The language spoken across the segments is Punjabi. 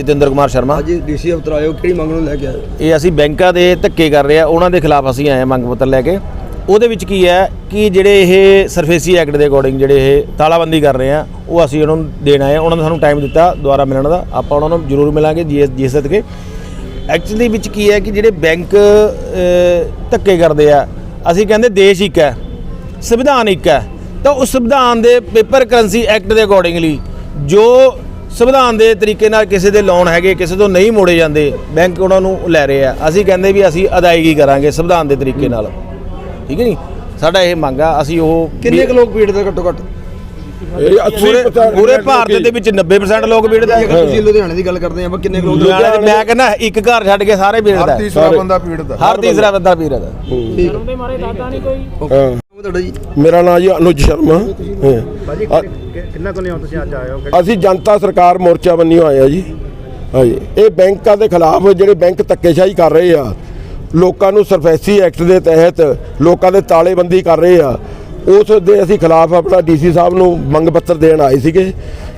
ਜਤਿੰਦਰ ਕੁਮਾਰ ਸ਼ਰਮਾ। ਅੱਜ ਡੀਸੀ ਅਫਸਰ ਆਇਓ ਕਿਹੜੀ ਮੰਗ ਨੂੰ ਲੈ ਕੇ ਆਏ ਇਹ ਅਸੀਂ ਬੈਂਕਾਂ ਦੇ ਧੱਕੇ ਕਰ ਰਹੇ ਆ ਉਹਨਾਂ ਦੇ ਖਿਲਾਫ ਅਸੀਂ ਆਏ ਮੰਗ ਪੱਤਰ ਲੈ ਕੇ। ਉਹਦੇ ਵਿੱਚ ਕੀ ਹੈ ਕਿ ਜਿਹੜੇ ਇਹ ਸਰਫੇਸੀ ਐਕਟ ਦੇ ਅਕੋਰਡਿੰਗ ਜਿਹੜੇ ਇਹ ਤਾਲਾਬੰਦੀ ਕਰ ਰਹੇ ਆ ਉਹ ਅਸੀਂ ਉਹਨਾਂ ਨੂੰ ਦੇਣ ਆਏ ਹਾਂ। ਉਹਨਾਂ ਨੇ ਸਾਨੂੰ ਟਾਈਮ ਦਿੱਤਾ ਦੁਬਾਰਾ ਮਿਲਣ ਦਾ। ਆਪਾਂ ਉਹਨਾਂ ਨੂੰ ਜ਼ਰੂਰ ਮਿਲਾਂਗੇ ਜੀਐਸ ਜੀਐਸ ਕੇ। ਐਕਚੁਅਲੀ ਵਿੱਚ ਕੀ ਹੈ ਕਿ ਜਿਹੜੇ ਬੈਂਕ ਧੱਕੇ ਕਰਦੇ ਆ ਅਸੀਂ ਕਹਿੰਦੇ ਦੇਸ਼ ਇੱਕ ਹੈ ਸੰਵਿਧਾਨ ਇੱਕ ਹੈ। ਤਾਂ ਉਸ ਸੰਵਿਧਾਨ ਦੇ ਪੇਪਰ ਕਰੰਸੀ ਐਕਟ ਦੇ ਅਕੋਰਡਿੰਗਲੀ ਜੋ ਸੰਵਿਧਾਨ ਦੇ ਤਰੀਕੇ ਨਾਲ ਕਿਸੇ ਦੇ ਲੋਨ ਹੈਗੇ ਕਿਸੇ ਤੋਂ ਨਹੀਂ ਮੋੜੇ ਜਾਂਦੇ ਬੈਂਕ ਉਹਨਾਂ ਨੂੰ ਲੈ ਰਹੇ ਆ। ਅਸੀਂ ਕਹਿੰਦੇ ਵੀ ਅਸੀਂ ਅਦਾਇਗੀ ਕਰਾਂਗੇ ਸੰਵਿਧਾਨ ਦੇ ਤਰੀਕੇ ਨਾਲ। ਠੀਕ ਹੈ ਜੀ? ਸਾਡਾ ਇਹ ਮੰਗ ਆ ਅਸੀਂ ਉਹ ਕਿੰਨੇ ਕੁ ਲੋਕ ਪੀੜਤ ਘੱਟੋ ਘੱਟ? ਇਹ ਪੂਰੇ 80% ਪੂਰੇ ਭਾਰਤ ਦੇ ਵਿੱਚ 90% ਲੋਕ ਵੀੜਦਾ ਜੇਕਰ ਤੁਸੀਂ ਲੁਧਿਆਣੇ ਦੀ ਗੱਲ ਕਰਦੇ ਆਪਾਂ ਕਿੰਨੇ ਕੁ ਲੋਕ ਲੁਧਿਆਣੇ ਦੇ ਮੈਂ ਕਹਿੰਦਾ ਇੱਕ ਘਰ ਛੱਡ ਕੇ ਸਾਰੇ ਵੀੜਦਾ ਤੀਸਰਾ ਬੰਦਾ ਪੀੜਤ ਹਰ ਤੀਸਰਾ ਬੰਦਾ ਵੀੜਦਾ ਠੀਕ। ਹਾਂ। ਤੁਹਾਡਾ ਜੀ? ਮੇਰਾ ਨਾਮ ਜੀ ਅਨੁਜ ਸ਼ਰਮਾ। ਹਾਂ। ਭਾਜੀ ਅ- ਕਿੰਨਾ ਕੁ ਲਿਆਓ ਤੁਸੀਂ ਅੱਜ ਆਏ ਹੋ? ਅਸੀਂ ਜਨਤਾ ਸਰਕਾਰ ਮੋਰਚਾ ਬੰਨੀ ਹੋਏ ਆ ਜੀ। ਹਾਂਜੀ। ਇਹ ਬੈਂਕਾਂ ਦੇ ਖਿਲਾਫ ਜਿਹੜੇ ਬੈਂਕ ਧੱਕੇਸ਼ਾਹੀ ਕਰ ਰਹੇ ਆ ਲੋਕਾਂ ਨੂੰ ਸਰਫੈਸੀ ਐਕਟ ਦੇ ਤਹਿਤ ਲੋਕਾਂ ਦੇ ਤਾਲੇਬੰਦੀ ਕਰ ਰਹੇ ਆ ਉਸ ਦੇ ਅਸੀਂ ਖਿਲਾਫ ਆਪਣਾ ਡੀਸੀ ਸਾਹਿਬ ਨੂੰ ਮੰਗ ਪੱਤਰ ਦੇਣ ਆਏ ਸੀਗੇ।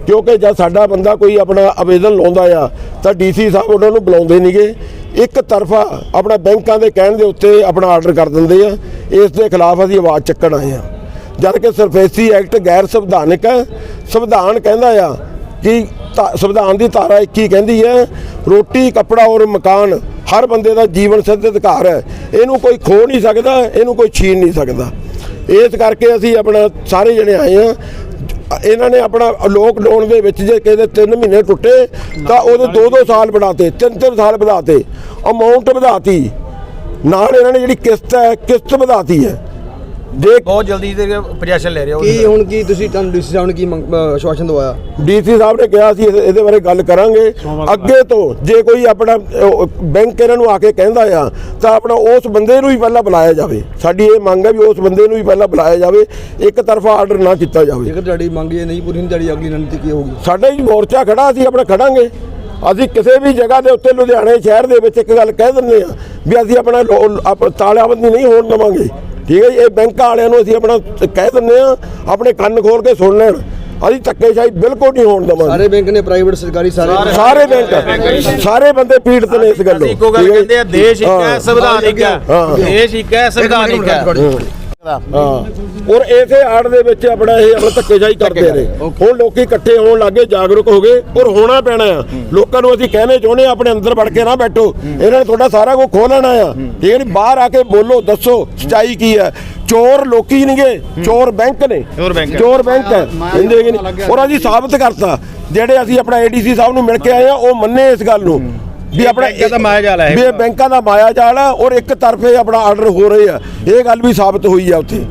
ਕਿਉਂਕਿ ਜਦ ਸਾਡਾ ਬੰਦਾ ਕੋਈ ਆਪਣਾ ਆਵੇਦਨ ਲਾਉਂਦਾ ਆ, ਤਾਂ ਡੀਸੀ ਸਾਹਿਬ ਉਹਨਾਂ ਨੂੰ ਬੁਲਾਉਂਦੇ ਨਹੀਂਗੇ ਇੱਕ ਤਰਫਾ ਆਪਣਾ ਬੈਂਕਾਂ ਦੇ ਕਹਿਣ ਦੇ ਉੱਤੇ ਆਪਣਾ ਆਰਡਰ ਕਰ ਦਿੰਦੇ ਆ। ਇਸ ਦੇ ਖਿਲਾਫ ਅਸੀਂ ਆਵਾਜ਼ ਚੱਕਣ ਆਏ ਆ। ਜਦ ਕਿ ਸਰਫੇਸੀ ਐਕਟ ਗੈਰ ਸੰਵਿਧਾਨਕ ਹੈ। ਸੰਵਿਧਾਨ ਕਹਿੰਦਾ ਆ ਕਿ ਧਾ- ਸੰਵਿਧਾਨ ਦੀ ਧਾਰਾ 21 ਕਹਿੰਦੀ ਹੈ, ਰੋਟੀ, ਕੱਪੜਾ ਔਰ ਮਕਾਨ ਹਰ ਬੰਦੇ ਦਾ ਜੀਵਨ ਸਿੱਧ ਅਧਿਕਾਰ ਹੈ। ਇਹਨੂੰ ਕੋਈ ਖੋ ਨਹੀਂ ਸਕਦਾ, ਇਹਨੂੰ ਕੋਈ ਛੀਨ ਨਹੀਂ ਸਕਦਾ। ਇਸ ਕਰਕੇ ਅਸੀਂ ਆਪਣਾ ਸਾਰੇ ਜਣੇ ਆਏ ਆ ਇਹਨਾਂ ਨੇ ਆਪਣਾ ਲੋਕਡਾਊਨ ਦੇ ਵਿੱਚ ਜੇ ਕਿਸੇ ਦੇ 3 ਮਹੀਨੇ ਟੁੱਟੇ, ਤਾਂ ਉਹਦੇ 2-2 ਸਾਲ ਵਧਾਤੇ 3-3 ਸਾਲ ਵਧਾਤੇ। ਅਮਾਉਂਟ ਵਧਾਤੀ। ਨਾਲ ਇਹਨਾਂ ਨੇ ਜਿਹੜੀ ਕਿਸ਼ਤ ਹੈ, ਕਿਸ਼ਤ ਵਧਾਤੀ ਹੈ। ਜੇ ਬਹੁਤ ਜਲਦੀ ਤੇ ਪੋਜੀਸ਼ਨ ਲੈ ਰਹੇ ਹੋ। ਕੀ ਹੁਣ ਕੀ ਤੁਸੀਂ ਤੁਹਾਨੂੰ ਡੀਸੀ ਸਾਹਿਬ ਨੇ ਕੀ ਆਸ਼ਵਾਸਨ ਦਵਾਇਆ? ਡੀਸੀ ਸਾਹਿਬ ਨੇ ਕਿਹਾ ਸੀ ਇਹਦੇ ਬਾਰੇ ਗੱਲ ਕਰਾਂਗੇ। ਅੱਗੇ ਤੋਂ ਜੇ ਕੋਈ ਆਪਣਾ ਬੈਂਕ ਇਹਨਾਂ ਨੂੰ ਆ ਕੇ ਕਹਿੰਦਾ ਆ ਤਾਂ ਆਪਣਾ ਉਸ ਬੰਦੇ ਨੂੰ ਹੀ ਪਹਿਲਾਂ ਬੁਲਾਇਆ ਜਾਵੇ। ਸਾਡੀ ਇਹ ਮੰਗ ਹੈ ਵੀ ਉਸ ਬੰਦੇ ਨੂੰ ਹੀ ਪਹਿਲਾਂ ਬੁਲਾਇਆ ਜਾਵੇ। ਇੱਕ ਤਰਫਾ ਆਰਡਰ ਨਾ ਕੀਤਾ ਜਾਵੇ। ਜੇਕਰ ਤੁਹਾਡੀ ਮੰਗ ਇਹ ਨਹੀਂ ਪੂਰੀ ਹੁੰਦੀ ਤੁਹਾਡੀ ਅਗਲੀ ਰਣਨੀਤੀ ਕੀ ਹੋਊਗੀ? ਸਾਡਾ ਹੀ ਮੋਰਚਾ ਖੜਾ ਅਸੀਂ ਆਪਣਾ ਖੜਾਂਗੇ। ਅਸੀਂ ਕਿਸੇ ਵੀ ਜਗ੍ਹਾ ਦੇ ਉੱਤੇ ਲੁਧਿਆਣੇ ਸ਼ਹਿਰ ਦੇ ਵਿੱਚ ਇੱਕ ਗੱਲ ਕਹਿ ਦਿੰਦੇ ਆ ਵੀ ਅਸੀਂ ਆਪਣਾ ਤਾਲਾਬੰਦੀ ਨਹੀਂ ਹੋਣ ਦੇਵਾਂਗੇ। ਠੀਕ ਹੈ ਜੀ ਇਹ ਬੈਂਕਾਂ ਵਾਲਿਆਂ ਨੂੰ ਅਸੀਂ ਆਪਣਾ ਕਹਿ ਦਿੰਦੇ ਆ ਆਪਣੇ ਕੰਨ ਖੋਲ ਕੇ ਸੁਣ ਲੈਣ। ਅਸੀਂ ਧੱਕੇਸ਼ਾਹੀ ਬਿਲਕੁਲ ਨਹੀਂ ਹੋਣ ਦੇਵਾਂਗੇ। ਸਾਰੇ ਬੈਂਕ ਨੇ ਪ੍ਰਾਈਵੇਟ ਸਰਕਾਰੀ ਸਾਰੇ ਸਾਰੇ ਬੈਂਕ ਸਾਰੇ ਬੰਦੇ ਪੀੜਤ ਨੇ ਇਸ ਗੱਲੋਂ। ਇੱਕੋ ਗੱਲ? ਕਹਿੰਦੇ ਆ ਦੇਸ਼ ਇੱਕ ਹੈ। ਸੰਵਿਧਾਨ ਇੱਕ ਹੈ। ਹਾਂ। ਦੇਸ਼ ਇੱਕ ਹੈ ਸੰਵਿਧਾਨ ਇੱਕ ਹੈ। ਹਾਂ। ਔਰ ਇਸੇ ਆੜ ਦੇ ਵਿੱਚ ਆਪਣਾ ਇਹ ਆਪਣਾ ਧੱਕੇਸ਼ਾਹੀ ਕਰਦੇ ਨੇ ਹੁਣ ਲੋਕੀ ਇਕੱਠੇ ਹੋਣ ਲੱਗੇ ਜਾਗਰੂਕ ਹੋ ਗਏ ਔਰ ਹੋਣਾ ਪੈਣਾ ਆ। ਲੋਕਾਂ ਨੂੰ ਅਸੀਂ ਕਹਿਣੇ ਚਾਹੁੰਦੇ ਆ ਆਪਣੇ ਅੰਦਰ ਵੜ ਕੇ ਨਾ ਬੈਠੋ। ਇਹਨਾਂ ਨੇ ਤੁਹਾਡਾ ਸਾਰਾ ਕੁਝ ਖੋਹ ਲੈਣਾ ਆ। ਠੀਕ ਹੈ ਨੀ ਬਾਹਰ ਆ ਕੇ ਬੋਲੋ ਦੱਸੋ ਸਚਾਈ ਕੀ ਹੈ ਚੋਰ ਲੋਕੀ ਨਹੀਂਗੇ ਚੋਰ ਬੈਂਕ ਨੇ। ਚੋਰ ਬੈਂਕ ਹੈ। ਚੋਰ ਬੈਂਕ ਹੈ। ਕਹਿੰਦੇ ਕਿ ਨਹੀਂ ਔਰ ਅਸੀਂ ਸਾਬਤ ਕਰਤਾ। ਜਿਹੜੇ ਅਸੀਂ ਆਪਣਾ ਏਡੀਸੀ ਸਾਹਿਬ ਨੂੰ ਮਿਲ ਕੇ ਆਏ ਆ ਉਹ ਮੰਨੇ ਇਸ ਗੱਲ ਨੂੰ। ਵੀ ਆਪਣਾ ਬੈਂਕਾਂ ਦਾ ਮਾਇਆ ਜਾਲ ਹੈ ਇਹ। ਵੀ ਇਹ ਬੈਂਕਾਂ ਦਾ ਮਾਇਆ ਜਾਲ ਆ ਔਰ ਇੱਕ ਤਰਫੇ ਆਪਣਾ ਆਰਡਰ ਹੋ ਰਹੇ ਆ ਇਹ ਗੱਲ ਵੀ ਸਾਬਤ ਹੋਈ ਆ ਉੱਥੇ